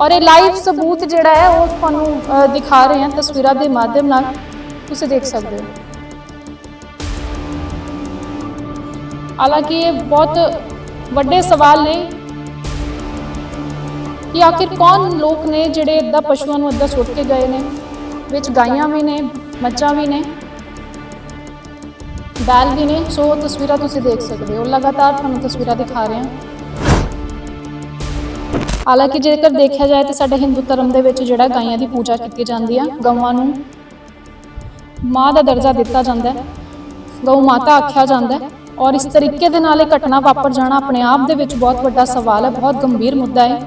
ਔਰ ਇਹ ਲਾਈਵ ਸਬੂਤ ਜਿਹੜਾ ਹੈ, ਉਹ ਤੁਹਾਨੂੰ ਦਿਖਾ ਰਹੇ ਹਾਂ ਤਸਵੀਰਾਂ ਦੇ ਮਾਧਿਅਮ ਨਾਲ। ਤੁਸੀਂ ਦੇਖ ਸਕਦੇ ਹੋ। ਹਾਲਾਂਕਿ ਇਹ ਬਹੁਤ ਵੱਡੇ ਸਵਾਲ ਨੇ ਕਿ ਆਖਿਰ ਕੌਣ ਲੋਕ ਨੇ ਜਿਹੜੇ ਇਦਾਂ ਪਸ਼ੂਆਂ ਨੂੰ ਇਦਾਂ ਸੁੱਟ ਕੇ ਗਏ ਨੇ, ਵਿੱਚ ਗਾਈਆਂ ਵੀ ਨੇ, ਮੱਝਾਂ ਵੀ ਨੇ ਬੈਲ ਵੀ ਨੇ। ਸੋ ਉਹ ਤਸਵੀਰਾਂ ਤੁਸੀਂ ਦੇਖ ਸਕਦੇ ਹੋ। ਲਗਾਤਾਰ ਤੁਹਾਨੂੰ ਤਸਵੀਰਾਂ ਦਿਖਾ ਰਹੇ ਹਾਂ। ਹਾਲਾਂਕਿ ਜੇਕਰ ਦੇਖਿਆ ਜਾਏ ਤਾਂ ਸਾਡੇ ਹਿੰਦੂ ਧਰਮ ਦੇ ਵਿੱਚ ਜਿਹੜਾ ਗਾਈਆਂ ਦੀ ਪੂਜਾ ਕੀਤੀ ਜਾਂਦੀ ਆ, ਗਊਆਂ ਨੂੰ ਮਾਂ ਦਾ ਦਰਜਾ ਦਿੱਤਾ ਜਾਂਦਾ ਹੈ, ਗਊ ਮਾਤਾ ਆਖਿਆ ਜਾਂਦਾ ਹੈ ਔਰ ਇਸ ਤਰੀਕੇ ਦੇ ਨਾਲ ਇਹ ਘਟਨਾ ਵਾਪਰ ਜਾਣਾ ਆਪਣੇ ਆਪ ਦੇ ਵਿੱਚ ਬਹੁਤ ਵੱਡਾ ਸਵਾਲ ਹੈ, ਬਹੁਤ ਗੰਭੀਰ ਮੁੱਦਾ ਹੈ।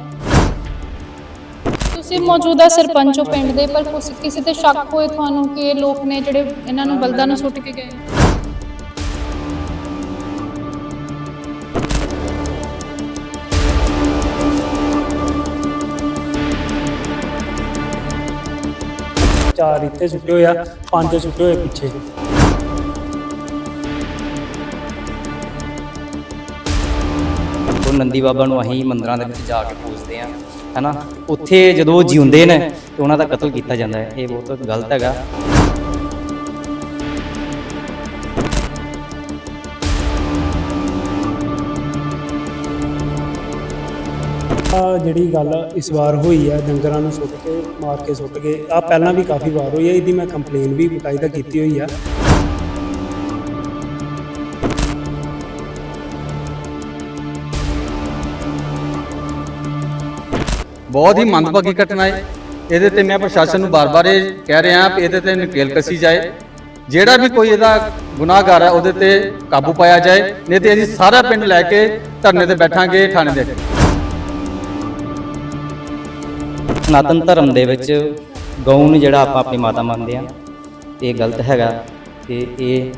ਤੁਸੀਂ ਮੌਜੂਦਾ ਸਰਪੰਚ ਹੋ ਪਿੰਡ ਦੇ, ਪਰ ਕਿਸੇ ਤੇ ਸ਼ੱਕ ਹੋਏ ਤੁਹਾਨੂੰ ਕਿ ਇਹ ਲੋਕ ਨੇ ਜਿਹੜੇ ਇਹਨਾਂ ਨੂੰ ਬਲਦਾਂ ਨੂੰ ਸੁੱਟ ਕੇ ਗਏ ਚਾਰ ਇੱਥੇ ਸੁੱਟੇ ਹੋਏ ਆ, ਪੰਜ ਸੁੱਟੇ ਹੋਏ ਪਿੱਛੇ। ਉਹ ਨੰਦੀ ਬਾਬਾ ਨੂੰ ਅਸੀਂ ਮੰਦਰਾਂ ਦੇ ਵਿੱਚ ਜਾ ਕੇ ਪੂਜਦੇ ਆ ਹੈਨਾ? ਉੱਥੇ ਜਦੋਂ ਉਹ ਜਿਉਂਦੇ ਨੇ ਤੇ ਉਹਨਾਂ ਦਾ ਕਤਲ ਕੀਤਾ ਜਾਂਦਾ ਹੈ, ਇਹ ਬਹੁਤ ਗਲਤ ਹੈਗਾ। ਆ ਜਿਹੜੀ ਗੱਲ ਇਸ ਵਾਰ ਹੋਈ ਹੈ ਡੰਗਰਾਂ ਨੂੰ ਸੁੱਟ ਕੇ, ਮਾਰ ਕੇ ਸੁੱਟ ਕੇ ਆ ਪਹਿਲਾਂ ਵੀ ਕਾਫੀ ਵਾਰ ਹੋਈ ਆ, ਇਹਦੀ ਮੈਂ ਕੰਪਲੇਨ ਵੀ ਬਕਾਇਦਾ ਕੀਤੀ ਹੋਈ ਆ। ਬਹੁਤ ਹੀ ਮੰਦਭਾਗੀ ਘਟਨਾ ਹੈ। ਇਹਦੇ ਤੇ ਮੈਂ ਪ੍ਰਸ਼ਾਸਨ ਨੂੰ ਬਾਰ-ਬਾਰ ਇਹ ਕਹਿ ਰਿਹਾ ਕਿ ਇਹਦੇ ਤੇ ਨਕੇਲ ਕਸੀ ਜਾਏ। ਜਿਹੜਾ ਵੀ ਕੋਈ ਇਹਦਾ ਗੁਨਾਹਗਾਰ ਹੈ ਉਹਦੇ ਤੇ ਕਾਬੂ ਪਾਇਆ ਜਾਏ। ਨਹੀਂ ਤੇ ਅਸੀਂ ਸਾਰਾ ਪਿੰਡ ਲੈ ਕੇ ਧਰਨੇ ਤੇ ਬੈਠਾਂਗੇ, ਥਾਣੇ ਦੇ ਸਨਾਤਨ ਧਰਮ ਦੇ ਵਿੱਚ ਗਊ ਨੂੰ ਜਿਹੜਾ ਆਪਾਂ ਆਪਣੀ ਮਾਤਾ ਮੰਨਦੇ ਆ ਇਹ ਗਲਤ ਹੈਗਾ ਤੇ ਇਹ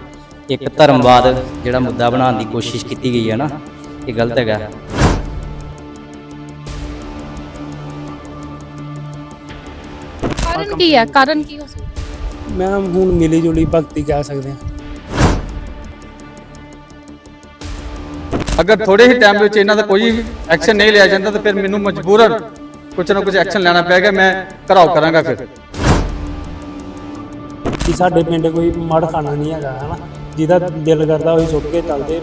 ਇੱਕ ਧਰਮਵਾਦ ਜਿਹੜਾ ਮੁੱਦਾ ਬਣਾਉਣ ਦੀ ਕੋਸ਼ਿਸ਼ ਕੀਤੀ ਗਈ ਹੈ ਨਾ ਇਹ ਗਲਤ ਹੈਗਾ। ਕਾਰਨ ਕੀ ਹੈ? ਕਾਰਨ ਕੀ ਹੋ ਸਕਦਾ? ਮੈਂ ਹੁਣ ਮਿਲੀ ਜੁਲੀ ਭਗਤੀ ਕਹਿ ਸਕਦੇ ਆ ਅਗਰ ਥੋੜੇ ਹੀ ਟਾਈਮ ਵਿੱਚ ਇਹਨਾਂ ਦਾ ਕੋਈ ਐਕਸ਼ਨ ਨਹੀਂ ਲਿਆ ਜਾਂਦਾ ਤਾਂ ਫਿਰ ਮੈਨੂੰ ਮਜਬੂਰਨ ਕੁਝ ਨਾ ਕੁਝ ਐਕਸ਼ਨ ਲੈਣਾ ਪਏਗਾ ਮੈਂ ਘਰਾਓ ਕਰਾਂਗਾ ਫਿਰ। ਕਿ ਸਾਡੇ ਪਿੰਡ ਕੋਈ ਮੜ ਖਾਣਾ ਨਹੀਂ ਹੈਗਾ, ਹਨਾ? ਜਿਹਦਾ ਦਿਲ ਕਰਦਾ ਉਹੀ ਸੁੱਟ ਕੇ ਚੱਲਦੇ।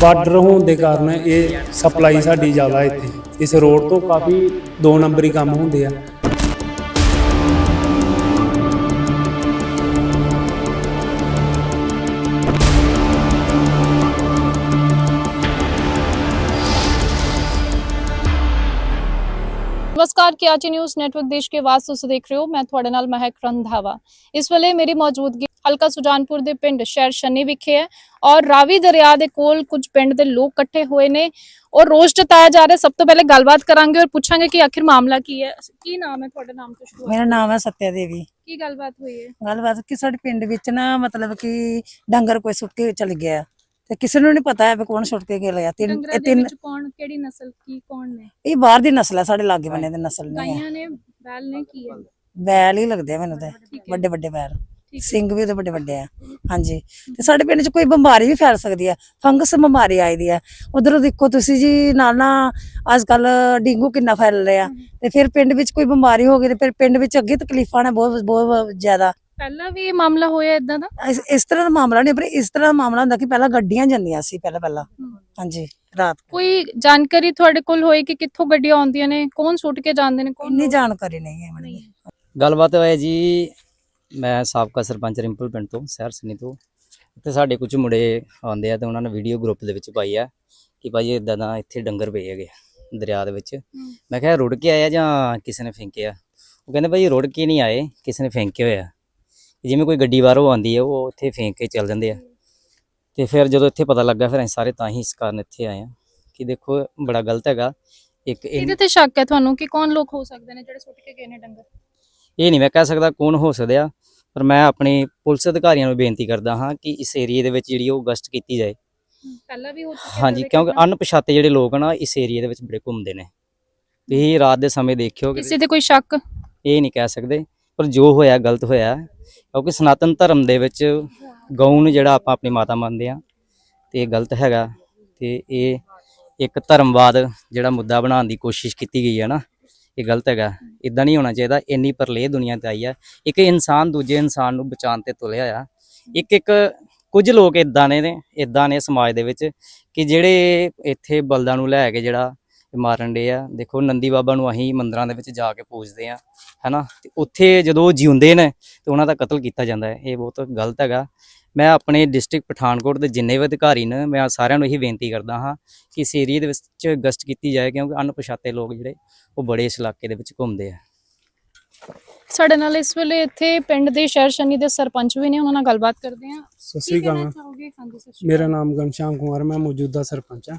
ਬਾਰਡਰ ਹੋਣ ਦੇ ਕਾਰਨ ਇਹ ਸਪਲਾਈ ਸਾਡੀ ਜ਼ਿਆਦਾ ਇੱਥੇ। ਇਸ ਰੋਡ ਤੋਂ ਕਾਫੀ ਦੋ ਨੰਬਰੀ ਕੰਮ ਹੁੰਦੇ ਆ। ਨਮਸਕਾਰ ਕਿਆਚੀ ਨਿਊਜ਼ ਨੈਟਵਰਕ ਦੇਸ਼ ਕੇ ਤੁਸੀਂ ਦੇਖ ਰਹੇ ਹੋ ਮੈਂ ਤੁਹਾਡੇ ਨਾਲ ਮਹਿਕ ਰੰਧਾਵਾ ਇਸ ਵੇਲੇ ਮੇਰੀ ਮੌਜੂਦਗੀ ਹਲਕਾ ਸੁਜਾਨਪੁਰ ਦੇ ਪਿੰਡ ਸ਼ਹਿਰ ਸ਼ਨੀ ਵਿਖੇ ਹੈ ਔਰ ਰਾਵੀ ਦਰਿਆ ਦੇ ਕੋਲ ਕੁਝ ਪਿੰਡ ਦੇ ਲੋਕ ਇਕੱਠੇ ਹੋਏ ਨੇ ਔਰ ਰੋਸ ਜਤਾਇਆ ਜਾ ਰਿਹਾ ਸਭ ਤੋਂ ਪਹਿਲੇ ਗੱਲਬਾਤ ਕਰਾਂਗੇ ਔਰ ਪੁੱਛਾਂਗੇ ਕਿ ਆਖਿਰ ਮਾਮਲਾ ਕੀ ਹੈ ਕੀ ਨਾਮ ਹੈ ਤੁਹਾਡੇ ਨਾਮ ਤੋਂ ਸ਼ੁਰੂ ਮੇਰਾ ਨਾਮ ਹੈ ਸਤਿਆ ਦੇਵੀ ਕੀ ਗੱਲਬਾਤ ਹੋਈ ਹੈ ਗੱਲਬਾਤ ਕਿ ਸਾਡੇ ਪਿੰਡ ਵਿੱਚ ਨਾ ਮਤਲਬ ਕਿ ਡੰਗਰ ਕੋਈ ਸੁੱਟ ਕੇ ਚਲ ਗਿਆ ਤੇ ਕਿਸੇ ਨੂੰ ਨਹੀਂ ਪਤਾ ਹੈ ਵੀ ਕੌਣ ਸੁੱਟ ਕੇ ਗਿਆ ਤਿੰਨ ਡੰਗਰਾਂ ਇਹ ਤਿੰਨ ਕੌਣ ਕਿਹੜੀ ਨਸਲ ਕੀ ਕੌਣ ਨੇ? ਇਹ ਬਾਹਰ ਦੀ ਨਸਲ ਹੈ ਸਾਡੇ ਲਾਗੇ ਬੰਨੇ ਦੀ ਨਸਲ ਨਹੀਂ ਹੈ ਗਾਈਆਂ ਨੇ ਬੈਲ ਨੇ ਕੀ ਹੈ ਬੈਲ ਹੀ ਲੱਗਦੇ ਆ ਮੈਨੂੰ ਤੇ। ਵੱਡੇ ਵੱਡੇ ਬੈਲ। ਸਿੰਘ ਵੀ ਉਹਦੇ ਵੱਡੇ ਵੱਡੇ ਆ ਹਾਂਜੀ। ਤੇ ਸਾਡੇ ਪਿੰਡ 'ਚ ਕੋਈ ਬਿਮਾਰੀ ਵੀ ਫੈਲ ਸਕਦੀ ਹੈ ਫੰਗਸ ਬਿਮਾਰੀ ਆਈ ਦੀ ਹੈ ਉਧਰੋਂ ਦੇਖੋ ਤੁਸੀਂ ਜੀ ਨਾਲ ਨਾ ਅੱਜ ਕੱਲ ਡੇਂਗੂ ਕਿੰਨਾ ਫੈਲ ਰਿਹਾ। ਤੇ ਫਿਰ ਪਿੰਡ ਵਿੱਚ ਕੋਈ ਬਿਮਾਰੀ ਹੋ ਗਈ ਤੇ ਫਿਰ ਪਿੰਡ ਵਿੱਚ ਅੱਗੇ ਤਕਲੀਫਾਂ ਨੇ ਬਹੁਤ ਬਹੁਤ ਜ਼ਿਆਦਾ। ਪਹਿਲਾਂ ਵੀ ਇਹ ਮਾਮਲਾ ਹੋਇਆ ਇਦਾਂ ਦਾ? ਇਸ ਇਸ ਤਰ੍ਹਾਂ ਦਾ ਮਾਮਲਾ ਨਹੀਂ ਪਰ ਇਸ ਤਰ੍ਹਾਂ ਦਾ ਮਾਮਲਾ ਹੁੰਦਾ ਕਿ ਪਹਿਲਾਂ ਗੱਡੀਆਂ ਜਾਂਦੀਆਂ ਸੀ ਪਹਿਲਾਂ ਪਹਿਲਾਂ। ਹਾਂਜੀ ਰਾਤ ਨੂੰ। ਕੋਈ ਜਾਣਕਾਰੀ ਤੁਹਾਡੇ ਕੋਲ ਹੋਈ ਕਿ ਕਿੱਥੋਂ ਗੱਡੀਆਂ ਆਉਂਦੀਆਂ ਨੇ ਕੌਣ ਸੁੱਟ ਕੇ ਜਾਂਦੇ ਨੇ ਕੌਣ ਇੰਨੀ ਜਾਣਕਾਰੀ ਨਹੀਂ ਹੈ ਮੈਨੂੰ। ਗੱਲਬਾਤ ਹੋਇਆ ਜੀ ਮੈਂ ਸਾਬਕਾ ਸਰਪੰਚ ਰਿੰਪਲ ਪਿੰਡ ਤੋਂ ਸ਼ਹਿਰ ਸਨੀ ਤੋਂ। ਇੱਥੇ ਸਾਡੇ ਕੁਝ ਮੁੰਡੇ ਆਉਂਦੇ ਆ ਤੇ ਉਹਨਾਂ ਨੇ ਵੀਡੀਓ ਗਰੁੱਪ ਦੇ ਵਿੱਚ ਪਾਈ ਆ ਕਿ ਭਾਜੀ ਇਦਾਂ ਦਾ ਇੱਥੇ ਡੰਗਰ ਪਏ ਹੈਗੇ ਦਰਿਆ ਦੇ ਵਿੱਚ। ਮੈਂ ਕਿਹਾ ਰੁੜ ਕੇ ਆਇਆ ਜਾਂ ਕਿਸੇ ਨੇ ਫੇਂਕਿਆ? ਉਹ ਕਹਿੰਦੇ ਭਾਜੀ ਰੁੜ ਕੇ ਨਹੀਂ ਆਏ ਕਿਸੇ ਨੇ ਫੇਂਕੇ ਹੋਇਆ ਜਿਵੇਂ ਕੋਈ ਗੱਡੀ ਬਾਹਰੋਂ ਆਉਂਦੀ ਹੈ ਉਹ ਉੱਥੇ ਫੇਂਕ ਕੇ ਚੱਲ ਜਾਂਦੇ ਆ। ਤੇ ਫਿਰ ਜਦੋਂ ਇੱਥੇ ਪਤਾ ਲੱਗਾ ਫਿਰ ਅਸੀਂ ਸਾਰੇ ਤਾਂ ਹੀ ਇਸ ਕਾਰਨ ਇੱਥੇ ਆਏ ਆ ਕਿ ਦੇਖੋ ਬੜਾ ਗਲਤ ਹੈਗਾ। ਇੱਕ ਇਹ ਇਹਦੇ ਤੇ ਸ਼ੱਕ ਹੈ ਤੁਹਾਨੂੰ ਕਿ ਕੌਣ ਲੋਕ ਹੋ ਸਕਦੇ ਨੇ ਜਿਹੜੇ ਸੁੱਟ ਕੇ ਗਏ ਨੇ ਡੰਗਰ? ਇਹ ਨਹੀਂ ਮੈਂ ਕਹਿ ਸਕਦਾ ਕੌਣ ਹੋ ਸਕਦਾ ਪਰ ਮੈਂ ਆਪਣੇ ਪੁਲਿਸ ਅਧਿਕਾਰੀਆਂ ਨੂੰ ਬੇਨਤੀ ਕਰਦਾ ਹਾਂ ਕਿ ਇਸ ਏਰੀਏ ਦੇ ਵਿੱਚ ਜਿਹੜੀ ਉਹ ਗਸ਼ਤ ਕੀਤੀ ਜਾਏ। ਪਹਿਲਾਂ ਵੀ ਹੋ ਚੁੱਕਿਆ ਹਾਂਜੀ ਕਿਉਂਕਿ ਅਣਪਛਾਤੇ ਜਿਹੜੇ ਲੋਕ ਨਾ ਇਸ ਏਰੀਏ ਦੇ ਵਿੱਚ ਬੜੇ ਘੁੰਮਦੇ ਨੇ। ਤੁਸੀਂ ਰਾਤ ਦੇ ਸਮੇਂ ਦੇਖਿਓ ਕਿਸੇ ਤੇ ਕੋਈ ਸ਼ੱਕ? ਇਹ ਨਹੀਂ ਕਹਿ ਸਕਦੇ। ਪਰ ਜੋ ਹੋਇਆ, ਗਲਤ ਹੋਇਆ, ਕਿਉਂਕਿ ਸਨਾਤਨ ਧਰਮ ਦੇ ਵਿੱਚ ਗਊ ਨੂੰ ਜਿਹੜਾ ਆਪਾਂ ਆਪਣੀ ਮਾਤਾ ਮੰਨਦੇ ਆ ਤੇ ਇਹ ਗਲਤ ਹੈਗਾ, ਤੇ ਇਹ ਇੱਕ ਧਰਮਵਾਦ ਜਿਹੜਾ ਮੁੱਦਾ ਬਣਾਉਣ ਦੀ ਕੋਸ਼ਿਸ਼ ਕੀਤੀ ਗਈ ਹੈ ਨਾ, ਇਹ ਗਲਤ ਹੈਗਾ। ਇਦਾਂ ਨਹੀਂ ਹੋਣਾ ਚਾਹੀਦਾ, ਇੰਨੀ ਪਰਲੇ ਦੁਨੀਆ ਤੇ ਆਈ ਆ ਇੱਕ ਇਨਸਾਨ ਦੂਜੇ ਇਨਸਾਨ ਨੂੰ ਬਚਾਉਣ ਤੇ ਤੁਲਿਆ ਆ। ਇੱਕ ਇੱਕ ਕੁਝ ਲੋਕ ਇਦਾਂ ਨੇ ਨੇ ਇਦਾਂ ਨੇ ਸਮਾਜ ਦੇ ਵਿੱਚ ਕਿ ਜਿਹੜੇ ਇੱਥੇ ਬਲਦਾਂ ਨੂੰ ਲੈ ਕੇ ਜਿਹੜਾ ਮਾਰਨ ਦੇ ਆ। ਦੇਖੋ ਨੰਦੀ ਬਾਬਾ ਨੂੰ ਅਸੀਂ ਮੰਦਰਾਂ ਦੇ ਵਿੱਚ ਜਾ ਕੇ ਪੂਜਦੇ ਆ ਹੈਨਾ? ਤੇ ਉੱਥੇ ਜਦੋਂ ਜਿਉਂਦੇ ਨੇ ਤੇ ਉਹਨਾਂ ਦਾ ਕਤਲ ਕੀਤਾ ਜਾਂਦਾ ਹੈ। ਇਹ ਬਹੁਤ ਗਲਤ ਹੈਗਾ। ਮੈਂ ਆਪਣੇ ਡਿਸਟ੍ਰਿਕਟ ਪਠਾਨਕੋਟ ਦੇ ਜਿੰਨੇ ਵੀ ਅਧਿਕਾਰੀ ਨੇ ਮੈਂ ਸਾਰਿਆਂ ਨੂੰ ਇਹੀ ਬੇਨਤੀ ਕਰਦਾ ਹਾਂ ਕਿ ਇਸ ਏਰੀਏ ਦੇ ਵਿੱਚ ਗਸ਼ਤ ਕੀਤੀ ਜਾਏ ਕਿਉਂਕਿ ਅਣਪਛਾਤੇ ਲੋਕ ਜਿਹੜੇ ਉਹ ਬੜੇ ਇਸ ਇਲਾਕੇ ਦੇ ਵਿੱਚ ਘੁੰਮਦੇ ਆ। ਸਾਡੇ ਨਾਲ ਇਸ ਵੇਲੇ ਇੱਥੇ ਪਿੰਡ ਦੇ ਸ਼ਹਿਰ ਸ਼ਨੀ ਦੇ ਸਰਪੰਚ ਵੀ ਨੇ ਉਹਨਾਂ ਨਾਲ ਗੱਲਬਾਤ ਕਰਦੇ ਹਾਂਜੀ ਸਤਿ ਸ਼੍ਰੀ ਮੇਰਾ ਨਾਮ ਗਨਸ਼ਾਮ ਕੁਮਾਰ ਮੈਂ ਮੌਜੂਦਾ ਸਰਪੰਚ ਹਾਂ।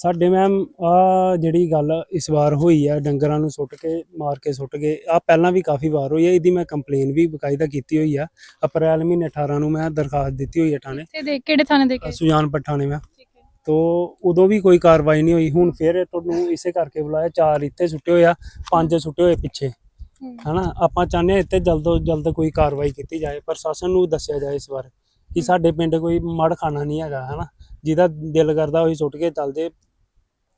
ਸਾਡੇ ਮੈਮ ਆ ਜਿਹੜੀ ਗੱਲ ਇਸ ਵਾਰ ਹੋਈ ਹੈ ਡੰਗਰਾਂ ਨੂੰ ਸੁੱਟ ਕੇ ਮਾਰ ਕੇ ਸੁੱਟ ਗਏ ਆ ਪਹਿਲਾਂ ਵੀ ਕਾਫੀ ਵਾਰ ਹੋਈ ਹੈ ਇਹਦੀ ਮੈਂ ਕੰਪਲੇਨ ਵੀ ਬਕਾਇਦਾ ਕੀਤੀ ਹੋਈ ਆ। ਅਪ੍ਰੈਲ ਮਹੀਨੇ 18 ਨੂੰ ਮੈਂ ਦਰਖਾਸਤ ਦਿੱਤੀ ਹੋਈ ਹੈ ਥਾਣੇ। ਤੇ ਦੇ ਕਿਹੜੇ ਥਾਣੇ ਦੇ ਕੇ? ਸੁਜਾਨਪੁਰ ਥਾਣੇ ਮੈਂ ਤੋ ਉਦੋਂ ਵੀ ਕੋਈ ਕਾਰਵਾਈ ਨਹੀਂ ਹੋਈ ਹੁਣ ਫਿਰ ਤੁਹਾਨੂੰ ਇਸੇ ਕਰਕੇ ਬੁਲਾਇਆ ਚਾਰ ਇੱਥੇ ਸੁੱਟੇ ਹੋਏ ਆ ਪੰਜ ਸੁੱਟੇ ਹੋਏ ਪਿੱਛੇ। ਹਨਾ? ਆਪਾਂ ਚਾਹੁੰਦੇ ਇੱਥੇ ਜਲਦ ਜਲਦ ਕੋਈ ਕਾਰਵਾਈ ਕੀਤੀ ਜਾਏ ਪ੍ਰਸ਼ਾਸਨ ਨੂੰ ਦੱਸਿਆ ਜਾਏ ਇਸ ਬਾਰੇ ਕਿ ਸਾਡੇ ਪਿੰਡ ਕੋਈ ਮੜ ਖਾਣਾ ਨਹੀਂ ਹੈਗਾ ਹਨਾ? ਜਿਹਦਾ ਦਿਲ ਕਰਦਾ ਉਹੀ ਸੁੱਟ ਕੇ ਚੱਲ ਜੇ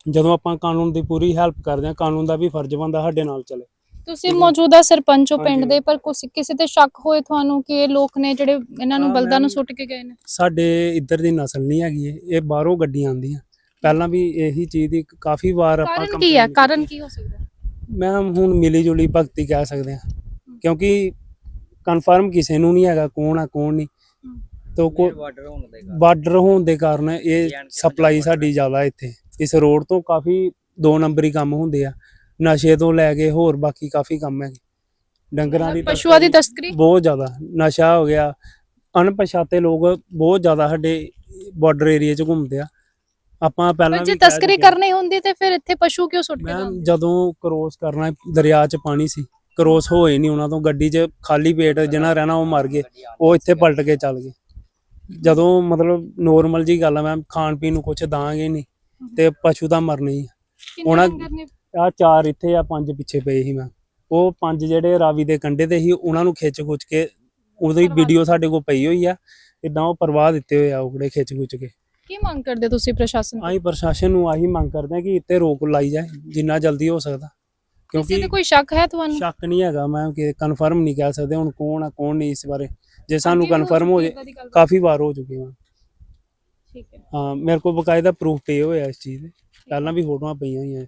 ਜਦੋਂ ਆਪਾਂ ਕਾਨੂੰਨ ਦੀ ਪੂਰੀ ਹੈਲਪ ਕਰਦੇ ਹਾਂ ਕਾਨੂੰਨ ਦਾ ਵੀ ਫਰਜ਼ ਬਣਦਾ ਸਾਡੇ ਨਾਲ ਚੱਲੇ ਤੁਸੀਂ ਮੌਜੂਦਾ ਸਰਪੰਚ ਹੋ ਪਿੰਡ। ਦੇ ਪਰ ਕੁਛ- ਕਿਸੇ ਤੇ ਸ਼ੱਕ ਹੋਏ ਤੁਹਾਨੂੰ ਕਿ ਇਹ ਲੋਕ ਨੇ ਜਿਹੜੇ ਇਹਨਾਂ ਨੂੰ ਬਲਦਾਂ ਨੂੰ। ਸੁੱਟ ਕੇ ਗਏ ਨੇ ਸਾਡੇ ਇੱਧਰ ਦੀ ਨਸਲ ਨਹੀਂ ਹੈਗੀ ਇਹ ਇਹ ਬਾਹਰੋਂ ਗੱਡੀਆਂ ਆਉਂਦੀਆਂ ਪਹਿਲਾਂ ਵੀ ਇਹੀ ਚੀਜ਼ ਦੀ ਕਾਫੀ ਵਾਰ ਆਪਾਂ ਕਾਰਨ ਕੀ ਹੈ ਕਾਰਨ। ਕੀ ਹੋ ਸਕਦਾ? ਮੈਂ ਹੁਣ ਮਿਲੀ ਜੁਲੀ ਭਗਤੀ ਕਹਿ ਸਕਦੇ ਹਾਂ ਕਿਉਂਕਿ ਕਨਫਰਮ ਕਿਸੇ ਨੂੰ ਨਹੀਂ ਹੈਗਾ ਕੌਣ ਆ ਕੌਣ ਨਹੀਂ। ਤੋ ਕੋ ਬਾਰਡਰ ਹੋਣ ਦੇ ਕਾਰਨ ਬਾਰਡਰ ਹੋਣ ਦੇ ਕਾਰਨ ਇਹ ਸਪਲਾਈ ਸਾਡੀ ਜ਼ਿਆਦਾ ਇੱਥੇ ਇਸ ਰੋਡ ਤੋਂ ਕਾਫੀ ਦੋ ਨੰਬਰੀ ਕੰਮ ਹੁੰਦੇ ਆ ਨਸ਼ੇ ਤੋਂ ਲੈ ਕੇ ਹੋਰ ਬਾਕੀ ਕਾਫੀ ਕੰਮ ਹੈਗੇ। ਡੰਗਰਾਂ ਦੀ ਪਸ਼ੂਆਂ ਦੀ ਤਸਕਰੀ? ਬਹੁਤ ਜ਼ਿਆਦਾ ਨਸ਼ਾ ਹੋ ਗਿਆ ਅਣਪਛਾਤੇ ਲੋਕ ਬਹੁਤ ਜ਼ਿਆਦਾ ਸਾਡੇ ਬਾਰਡਰ ਏਰੀਆ 'ਚ ਘੁੰਮਦੇ ਆ। ਆਪਾਂ ਪਹਿਲਾਂ ਜੇ ਤਸਕਰੀ ਹਾਂ। ਕਰਨੀ ਹੁੰਦੀ ਤੇ ਫਿਰ ਇੱਥੇ ਪਸ਼ੂ ਕਿਉਂ ਸੁੱਟ ਕੇ ਜਾਂਦੇ? ਜਦੋਂ ਕ੍ਰੋਸ ਕਰਨਾ ਦਰਿਆ 'ਚ ਪਾਣੀ ਸੀ ਕ੍ਰੋਸ ਹੋਏ ਨਹੀਂ ਉਹਨਾਂ ਤੋਂ ਗੱਡੀ 'ਚ ਖਾਲੀ ਪੇਟ ਜਿਹਨਾਂ ਰਹਿਣਾ ਉਹ ਮਰ ਗਏ ਉਹ ਇੱਥੇ ਪਲਟ ਕੇ ਚੱਲ ਗਏ। ਜਦੋਂ ਮਤਲਬ ਨੋਰਮਲ ਜੀ ਗੱਲ ਆ ਮੈਮ ਖਾਣ ਪੀਣ ਨੂੰ ਕੁਛ ਦਾਂਗੇ ਨਹੀਂ ਤੇ ਪਸ਼ੂ ਤਾਂ ਮਰਨੇ ਹੀ ਉਹਨਾਂ- ਆ ਚਾਰ ਇੱਥੇ ਆ ਪੰਜ ਪਿੱਛੇ ਪਏ ਸੀ ਮੈਂ। ਉਹ ਪੰਜ ਜਿਹੜੇ ਰਾਵੀ ਦੇ ਕੰਢੇ ਤੇ ਸੀ ਉਹਨਾਂ ਨੂੰ ਖਿੱਚ ਖੁੱਚ ਕੇ ਉਹਦੀ ਵੀਡੀਓ ਸਾਡੇ ਕੋਲ ਪਈ ਹੋਈ ਆ। ਇਦਾਂ ਉਹ ਪ੍ਰਵਾਹ ਦਿੱਤੇ ਹੋਏ ਆ ਉਹੜੇ ਖਿੱਚ ਖੁੱਚ ਕੇ। ਕੀ ਮੰਗ ਕਰਦੇ ਤੁਸੀਂ ਪ੍ਰਸ਼ਾਸਨ? ਅਸੀਂ ਪ੍ਰਸ਼ਾਸਨ ਨੂੰ ਆਹੀ ਮੰਗ ਕਰਦੇ ਆ ਕਿ ਇੱਥੇ ਰੋਕ ਲਾਈ ਜਾਏ ਜਿੰਨਾ ਜਲਦੀ ਹੋ ਸਕਦਾ। ਕਿਸੇ ਕਿਉਂਕਿ ਤੇ ਕੋਈ ਸ਼ੱਕ ਹੈ ਤੁਹਾਨੂੰ? ਸ਼ੱਕ ਨਹੀਂ ਹੈਗਾ ਮੈਂ ਕਿ ਕਨਫਰਮ ਨਹੀਂ ਕਹਿ ਸਕਦੇ ਹੁਣ ਕੌਣ ਆ ਕੌਣ ਨਹੀਂ ਇਸ ਬਾਰੇ। ਜੇ ਸਾਨੂੰ ਕਨਫਰਮ ਹੋ ਗੱਲਬਾਤ। ਕਾਫੀ ਵਾਰ ਹੋ ਚੁੱਕੀ ਹਾਂ ਠੀਕ ਹੈ। ਹਾਂ ਮੇਰੇ ਕੋਲ ਬਕਾਇਦਾ ਪ੍ਰੂਫ ਪਏ ਹੋਏ ਆ ਇਸ ਚੀਜ਼ ਦੇ। ਪਹਿਲਾਂ ਵੀ ਫੋਟੋਆਂ ਪਈਆਂ ਹੋਈਆਂ।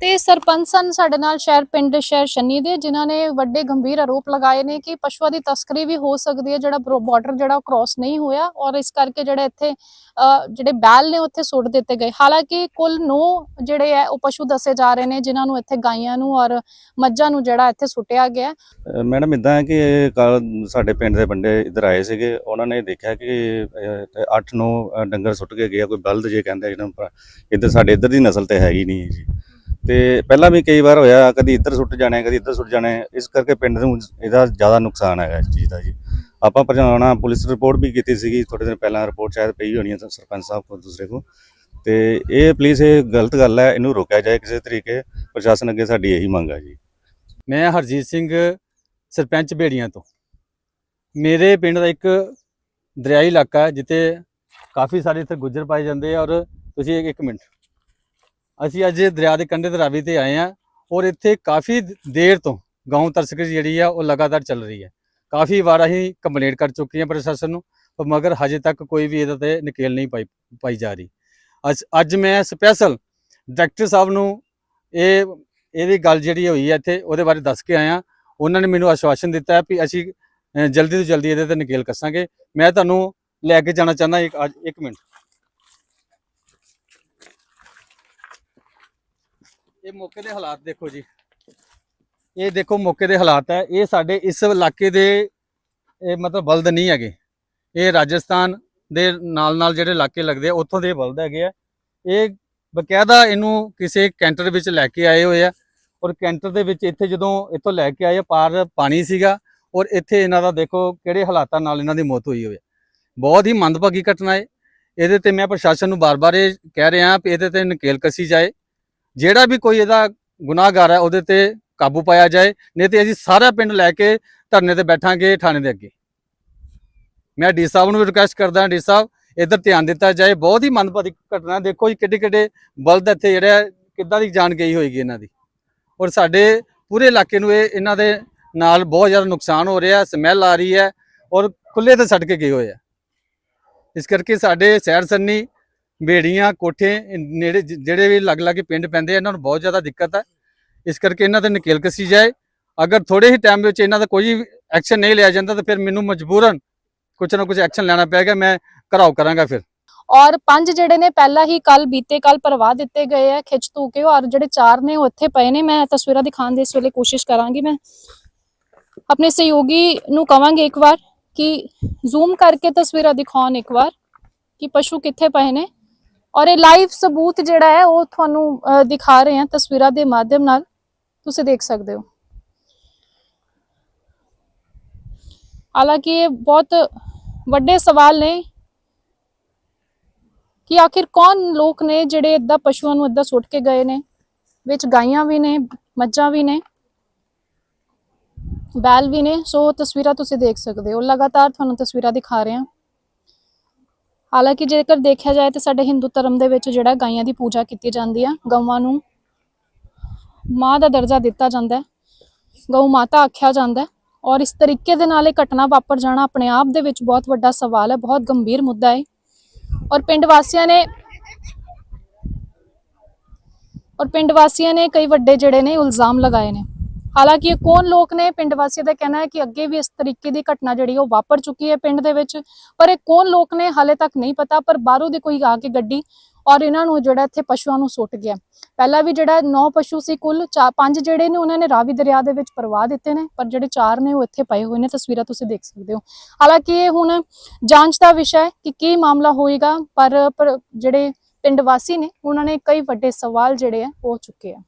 ਤੇ ਸਰਪੰਚ ਸਨ ਸਾਡੇ ਨਾਲ ਸ਼ਹਿਰ ਪਿੰਡ ਸ਼ਹਿਰ ਸ਼ਨੀ ਦੇ, ਜਿਨ੍ਹਾਂ ਨੇ ਵੱਡੇ ਗੰਭੀਰ ਆਰੋਪ ਲਗਾਏ ਨੇ ਕਿ ਪਸ਼ੂਆਂ ਦੀ ਤਸਕਰੀ ਵੀ ਹੋ ਸਕਦੀ ਹੈ, ਜਿਹੜਾ ਬਾਰਡਰ ਜਿਹੜਾ ਕ੍ਰਾਸ ਨਹੀਂ ਹੋਇਆ ਔਰ ਇਸ ਕਰਕੇ ਜਿਹੜੇ ਇੱਥੇ ਜਿਹੜੇ ਬੈਲ ਨੇ ਉੱਥੇ ਸੁੱਟ ਦਿੱਤੇ ਗਏ। ਹਾਲਾਂਕਿ ਕੁੱਲ 9 ਜਿਹੜੇ ਹੈ, ਉਹ ਪਸ਼ੂ ਦੱਸੇ ਜਾ ਰਹੇ ਨੇ, ਜਿਨ੍ਹਾਂ ਨੂੰ ਇੱਥੇ ਗਾਈਆਂ ਨੂੰ ਔਰ ਮੱਝਾਂ ਨੂੰ ਜਿਹੜਾ ਇੱਥੇ ਸੁੱਟਿਆ ਗਿਆ ਮੈਡਮ ਇਦਾਂ ਹੈ ਕਿ ਸਾਡੇ ਪਿੰਡ ਦੇ ਬੰਦੇ ਇੱਧਰ ਆਏ ਸੀਗੇ, ਉਹਨਾਂ ਨੇ ਦੇਖਿਆ ਕਿ 8-9 ਡੰਗਰ ਸੁੱਟ ਕੇ ਗਿਆ ਕੋਈ ਬਲਦ ਜੇ ਕਹਿੰਦੇ ਜਿਹਨਾਂ ਇੱਧਰ ਸਾਡੇ, ਇੱਧਰ ਦੀ ਨਸਲ ਤੇ ਹੈਗੀ ਨਹੀਂ ਜੀ। ਤੇ ਪਹਿਲਾਂ ਵੀ ਕਈ ਵਾਰ ਹੋਇਆ, ਕਦੀ ਇੱਧਰ ਸੁੱਟ ਜਾਣੇ, ਕਦੀ ਇੱਧਰ ਸੁੱਟ ਜਾਣੇ, ਇਸ ਕਰਕੇ ਪਿੰਡ ਨੂੰ ਇਹਦਾ ਜ਼ਿਆਦਾ ਨੁਕਸਾਨ ਹੈਗਾ ਇਸ ਚੀਜ਼ ਦਾ ਜੀ। ਆਪਾਂ ਪਰਜਾਣਾ ਪੁਲਿਸ ਰਿਪੋਰਟ ਵੀ ਕੀਤੀ ਸੀਗੀ ਥੋੜੇ ਦਿਨ ਪਹਿਲਾਂ ਰਿਪੋਰਟ ਸ਼ਾਇਦ ਪਈ ਹੋਣੀ ਹੈ ਸਰਪੰਚ ਸਾਹਿਬ ਕੋਲ ਦੂਸਰੇ ਕੋਲ। ਤੇ ਇਹ ਪਲੀਜ਼ ਇਹ ਗਲਤ ਗੱਲ ਹੈ, ਇਹਨੂੰ ਰੋਕਿਆ ਜਾਏ ਕਿਸੇ ਤਰੀਕੇ, ਪ੍ਰਸ਼ਾਸਨ ਅੱਗੇ ਸਾਡੀ ਇਹੀ ਮੰਗ ਹੈ ਜੀ। ਮੈਂ ਹਰਜੀਤ ਸਿੰਘ, ਸਰਪੰਚ ਬੇੜੀਆਂ ਤੋਂ। ਮੇਰੇ ਪਿੰਡ ਦਾ ਇੱਕ ਦਰਿਆਈ ਇਲਾਕਾ ਹੈ, ਜਿੱਥੇ ਕਾਫੀ ਸਾਰੇ ਇੱਥੇ ਗੁੱਜਰ ਪਾਏ ਜਾਂਦੇ ਆ ਔਰ ਤੁਸੀਂ ਇੱਕ ਮਿੰਟ। ਅਸੀਂ ਅੱਜ ਦਰਿਆ ਦੇ ਕੰਢੇ ਤੇ ਰਾਵੀ ਤੇ ਆਏ ਆ ਔਰ ਇੱਥੇ ਕਾਫੀ ਦੇਰ ਤੋਂ ਗਾਉਂ ਤਸਕਰੀ ਜਿਹੜੀ ਆ ਉਹ ਲਗਾਤਾਰ ਚੱਲ ਰਹੀ ਹੈ। ਕਾਫੀ ਵਾਰ ਅਸੀਂ ਕੰਪਲੇਂਟ ਕਰ ਚੁੱਕੇ ਹਾਂ ਪ੍ਰਸ਼ਾਸਨ ਨੂੰ, ਪਰ ਮਗਰ ਹਜੇ ਤੱਕ ਕੋਈ ਵੀ ਇਹਦੇ ਤੇ ਨਕੇਲ ਨਹੀਂ ਪਾਈ ਪਾਈ ਜਾ ਰਹੀ। ਅੱਜ ਅੱਜ ਮੈਂ ਸਪੈਸ਼ਲ ਡਾਇਰੈਕਟਰ ਸਾਹਿਬ ਨੂੰ ਇਹ, ਇਹਦੀ ਗੱਲ ਜਿਹੜੀ ਹੋਈ ਹੈ ਇੱਥੇ ਉਹਦੇ ਬਾਰੇ ਦੱਸ ਕੇ ਆਇਆ। ਉਹਨਾਂ ਨੇ ਮੈਨੂੰ ਆਸ਼ਵਾਸਨ ਦਿੱਤਾ ਹੈ ਕਿ ਅਸੀਂ ਜਲਦੀ ਤੋਂ ਜਲਦੀ ਇਹਦੇ ਤੇ ਨਕੇਲ ਕੱਸਾਂਗੇ। ਮੈਂ ਤੁਹਾਨੂੰ ਲੈ ਕੇ ਜਾਣਾ ਚਾਹੁੰਦਾ ਇੱਕ, ਅੱਜ ਇੱਕ ਮਿੰਟ। ਇਹ ਮੌਕੇ ਦੇ ਹਾਲਾਤ ਦੇਖੋ ਜੀ। ਇਹ ਦੇਖੋ ਮੌਕੇ ਦੇ ਹਾਲਾਤ ਹੈ। ਇਹ ਸਾਡੇ ਇਸ ਇਲਾਕੇ ਦੇ ਇਹ ਮਤਲਬ ਬਲਦ ਨਹੀਂ ਹੈਗੇ। ਇਹ ਰਾਜਸਥਾਨ ਦੇ ਨਾਲ ਨਾਲ ਜਿਹੜੇ ਇਲਾਕੇ ਲੱਗਦੇ ਆ, ਉੱਥੋਂ ਦੇ ਬਲਦ ਹੈਗੇ ਆ। ਇਹ ਬਕਾਇਦਾ ਇਹਨੂੰ ਕਿਸੇ ਕੈਂਟਰ ਵਿੱਚ ਲੈ ਕੇ ਆਏ ਹੋਏ ਆ। ਔਰ ਕੈਂਟਰ ਦੇ ਵਿੱਚ ਇੱਥੇ ਜਦੋਂ ਇੱਥੋਂ ਲੈ ਕੇ ਆਏ ਪਾਰ ਪਾਣੀ ਸੀਗਾ। ਔਰ ਇੱਥੇ ਇਹਨਾਂ ਦਾ ਦੇਖੋ ਕਿਹੜੇ ਹਾਲਾਤਾਂ ਨਾਲ ਇਹਨਾਂ ਦੀ ਮੌਤ ਹੋਈ ਹੋਈ ਹੈ ਬਹੁਤ ਹੀ ਮੰਦਭਾਗੀ ਘਟਨਾ ਹੈ। ਇਹਦੇ ਤੇ ਮੈਂ ਪ੍ਰਸ਼ਾਸਨ ਨੂੰ ਬਾਰ-ਬਾਰ ਇਹ ਕਹਿ ਰਿਹਾ ਕਿ ਇਹਦੇ ਤੇ ਨਕੇਲ ਕਸੀ ਜਾਏ। ਜਿਹੜਾ ਵੀ ਕੋਈ ਇਹਦਾ ਗੁਨਾਹਗਾਰ ਹੈ, ਉਹਦੇ ਤੇ ਕਾਬੂ ਪਾਇਆ ਜਾਏ, ਨਹੀਂ ਤੇ ਅਸੀਂ ਸਾਰਾ ਪਿੰਡ ਲੈ ਕੇ ਧਰਨੇ ਤੇ ਬੈਠਾਂਗੇ ਥਾਣੇ ਦੇ ਅੱਗੇ। ਮੈਂ ਡੀ ਸਾਹਿਬ ਨੂੰ ਵੀ ਰਿਕੁਐਸਟ ਕਰਦਾ, ਡੀ ਸਾਹਿਬ, ਇੱਧਰ ਧਿਆਨ ਦਿੱਤਾ ਜਾਏ, ਬਹੁਤ ਹੀ ਮੰਦਭਾਗੀ ਘਟਨਾ ਦੇਖੋ ਜੀ ਕਿੱਡੇ ਕਿੱਡੇ ਬਲਦ ਇੱਥੇ ਜਿਹੜਾ ਕਿੱਦਾਂ ਦੀ ਜਾਨ ਗਈ ਹੋਏਗੀ ਇਹਨਾਂ ਦੀ। ਔਰ ਸਾਡੇ ਪੂਰੇ ਇਲਾਕੇ ਨੂੰ ਇਹ, ਇਹਨਾਂ ਦੇ ਨਾਲ ਬਹੁਤ ਜ਼ਿਆਦਾ ਨੁਕਸਾਨ ਹੋ ਰਿਹਾ, ਸਮੈਲ ਆ ਰਹੀ ਹੈ ਔਰ ਖੁੱਲੇ ਤੇ ਛੱਡ ਕੇ ਗਏ ਹੋਏ ਆ। ਇਸ ਕਰਕੇ ਸਾਡੇ ਸੈਰ ਸੰਨੀ ਬੇੜੀਆਂ, ਕੋਠੇ ਨੇੜੇ ਜਿਹੜੇ ਵੀ ਲੱਗ ਲਾਗੇ ਪਿੰਡ ਪੈਂਦੇ ਇਹਨਾਂ ਨੂੰ ਬਹੁਤ ਜ਼ਿਆਦਾ ਦਿੱਕਤ ਹੈ ਇਸ ਕਰਕੇ ਇਹਨਾਂ ਤੇ ਨਕੇਲ ਕਸੀ ਜਾਏ। ਅਗਰ ਥੋੜੇ ਹੀ ਟਾਈਮ ਵਿੱਚ ਇਹਨਾਂ ਦਾ ਕੋਈ ਐਕਸ਼ਨ ਨਹੀਂ ਲਿਆ ਜਾਂਦਾ, ਤਾਂ ਫਿਰ ਮੈਨੂੰ ਮਜਬੂਰਨ ਕੁਝ ਨਾ ਕੁਝ ਐਕਸ਼ਨ ਲੈਣਾ ਪਏਗਾ, ਮੈਂ ਘਰਾਓ ਕਰਾਂਗਾ ਫਿਰ। ਔਰ ਪੰਜ ਜਿਹੜੇ ਨੇ, ਪਹਿਲਾਂ ਹੀ ਕੱਲ ਬੀਤੇ ਕੱਲ ਪਰਵਾ ਦਿੱਤੇ ਗਏ ਆ, ਖਿੱਚ ਤੂ ਕੇ, ਔਰ ਜਿਹੜੇ ਚਾਰ ਨੇ ਉਹ ਇੱਥੇ ਪਏ ਨੇ, ਮੈਂ ਤਸਵੀਰਾਂ ਦਿਖਾਉਣ ਦੀ ਇਸ ਵੇਲੇ ਕੋਸ਼ਿਸ਼ ਕਰਾਂਗੀ ਮੈਂ। ਆਪਣੇ ਸਹਿਯੋਗੀ ਨੂੰ ਕਵਾਂਗੇ ਇੱਕ ਵਾਰ ਕਿ ਜ਼ੂਮ ਕਰਕੇ ਤਸਵੀਰਾਂ ਦਿਖਾਉਣ ਇੱਕ ਵਾਰ ਕਿ ਪਸ਼ੂ ਕਿੱਥੇ ਪਏ ਨੇ। ਔਰ ਇਹ ਲਾਈਵ ਸਬੂਤ ਜਿਹੜਾ ਹੈ, ਉਹ ਤੁਹਾਨੂੰ ਦਿਖਾ ਰਹੇ ਹਾਂ ਤਸਵੀਰਾਂ ਦੇ ਮਾਧਿਅਮ ਨਾਲ। ਤੁਸੀਂ ਦੇਖ ਸਕਦੇ ਹੋ। ਹਾਲਾਂਕਿ ਇਹ ਬਹੁਤ ਵੱਡੇ ਸਵਾਲ ਨੇ ਕਿ ਆਖਿਰ ਕੌਣ ਲੋਕ ਨੇ ਜਿਹੜੇ ਇਦਾਂ ਪਸ਼ੂਆਂ ਨੂੰ ਇਦਾਂ ਸੁੱਟ ਕੇ ਗਏ ਨੇ? ਵਿੱਚ ਗਾਈਆਂ ਵੀ ਨੇ, ਮੱਝਾਂ ਵੀ ਨੇ, ਬੈਲ ਵੀ ਨੇ। ਸੋ ਤਸਵੀਰਾਂ ਤੁਸੀਂ ਦੇਖ ਸਕਦੇ ਹੋ। ਲਗਾਤਾਰ ਤੁਹਾਨੂੰ ਤਸਵੀਰਾਂ ਦਿਖਾ ਰਹੇ ਹਾਂ। ਹਾਲਾਂਕਿ ਜੇਕਰ ਦੇਖਿਆ ਜਾਏ ਤਾਂ ਸਾਡੇ ਹਿੰਦੂ ਧਰਮ ਦੇ ਵਿੱਚ ਜਿਹੜਾ ਗਾਈਆਂ ਦੀ ਪੂਜਾ ਕੀਤੀ ਜਾਂਦੀ ਆ, ਗਊਆਂ ਨੂੰ ਮਾਂ ਦਾ ਦਰਜਾ ਦਿੱਤਾ ਜਾਂਦਾ ਹੈ, ਗਊ ਮਾਤਾ ਆਖਿਆ ਜਾਂਦਾ ਹੈ ਔਰ ਇਸ ਤਰੀਕੇ ਦੇ ਨਾਲ ਇਹ ਘਟਨਾ ਵਾਪਰ ਜਾਣਾ ਆਪਣੇ ਆਪ ਦੇ ਵਿੱਚ ਬਹੁਤ ਵੱਡਾ ਸਵਾਲ ਹੈ, ਬਹੁਤ ਗੰਭੀਰ ਮੁੱਦਾ ਹੈ ਔਰ ਪਿੰਡ ਵਾਸੀਆਂ ਨੇ ਔਰ ਪਿੰਡ ਵਾਸੀਆਂ ਨੇ ਕਈ ਵੱਡੇ ਜਿਹੜੇ ਨੇ ਇਲਜ਼ਾਮ ਲਗਾਏ ਨੇ। ਹਾਲਾਂਕਿ ਇਹ ਕੌਣ ਲੋਕ ਨੇ? ਪਿੰਡ ਵਾਸੀਆਂ ਦਾ ਕਹਿਣਾ ਹੈ ਕਿ ਅੱਗੇ ਵੀ ਇਸ ਤਰੀਕੇ ਦੀ ਘਟਨਾ ਜਿਹੜੀ ਉਹ ਵਾਪਰ ਚੁੱਕੀ ਹੈ ਪਿੰਡ ਦੇ ਵਿੱਚ। ਪਰ ਇਹ ਕੌਣ ਲੋਕ ਨੇ ਹਾਲੇ ਤੱਕ ਨਹੀਂ ਪਤਾ, ਪਰ ਬਾਹਰੋਂ ਦੀ ਕੋਈ ਆ ਕੇ ਗੱਡੀ ਔਰ ਇਹਨਾਂ ਨੂੰ ਜਿਹੜਾ ਇੱਥੇ ਪਸ਼ੂਆਂ ਨੂੰ ਸੁੱਟ ਗਿਆ। ਪਹਿਲਾਂ ਵੀ ਜਿਹੜਾ 9 ਪਸ਼ੂ ਸੀ, ਕੁੱਲ ਚਾ ਪੰਜ ਜਿਹੜੇ ਨੇ ਉਹਨਾਂ ਨੇ ਰਾਵੀ ਦਰਿਆ ਦੇ ਵਿੱਚ ਪਰਵਾ ਦਿੱਤੇ ਨੇ, ਪਰ ਜਿਹੜੇ ਚਾਰ ਨੇ ਉਹ ਇੱਥੇ ਪਏ ਹੋਏ ਨੇ। ਤਸਵੀਰਾਂ ਤੁਸੀਂ ਦੇਖ ਸਕਦੇ ਹੋ। ਹਾਲਾਂਕਿ ਇਹ ਹੁਣ ਜਾਂਚ ਦਾ ਵਿਸ਼ਾ ਹੈ ਕਿ ਕੀ ਮਾਮਲਾ ਹੋਏਗਾ, ਪਰ ਪਰ ਜਿਹੜੇ ਪਿੰਡ ਵਾਸੀ ਨੇ, ਉਹਨਾਂ ਨੇ ਕਈ ਵੱਡੇ ਸਵਾਲ ਜਿਹੜੇ ਆ ਉਹ ਚੁੱਕੇ ਆ।